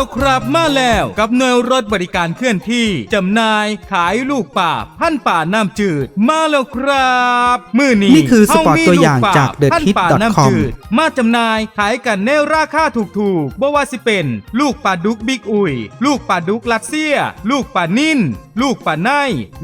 แล้วครับมาแล้วกับหน่วยรถบริการเคลื่อนที่จำหน่ายขายลูกป่าพันธุ์ป่าน้ำจืด มาแล้วครับมือนี้นี่คือสปอร์ตเฮมีตัวอย่างลูป่จาก The พันธุ์ป่า Tip.com น้ำจืดมาจำหน่ายขายกันในราคาถูกๆบ่ว่าสิเป็น ลูกปลาดุกบิ๊กอุยลูกปลาดุกลัดเซีย ลูกปลานิ่นลูกปลาไน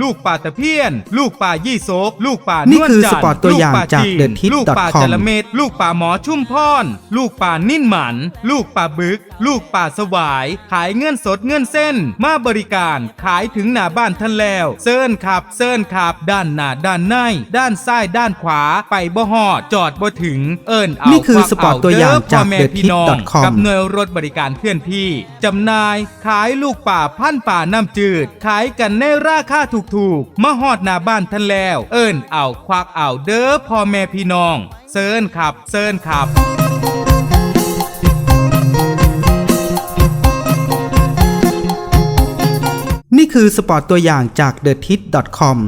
ลูกปลาตะเพียน ลูกปลายี่โซกลูกปลานี่นวลคือจันทสปอร์ตตัวอย่างลูปลจากจีน The Tip.com ลูกปลาจระเม็ดลูกป่าหมอชุ่มพร ลูกป่านิ่นหมัน ลูกป่าบึก ลูกป่าสวาย ขายเงื่อนสดเงื่อนเส้น มาบริการ ขายถึงหน้าบ้านท่านแล้ว เซิร์นขับเซิร์นขับ ด้านหน้าด้านใน ด้านซ้ายด้านขวา ไปบ่หอด จอดบ่ถึง เอิ้นเอานี่คือควักสปอร์ตตัวอย่างเด้จากพ่อแม่ The พี่น้อง Tip.com กับหน่วยรถบริการเคลื่อนที่จำหน่าย ขายลูกป่าพันธุ์ป่าน้ำจืด ขายกันในราคาถูกๆ มาหอดหน้าบ้านท่านแล้ว เอิ้นเอาควักเอาเด้อพ่อแม่พี่น้อง เซิร์นขับเซิร์นขับ คือสปอร์ตตัวอย่างจาก t h e t i t c o m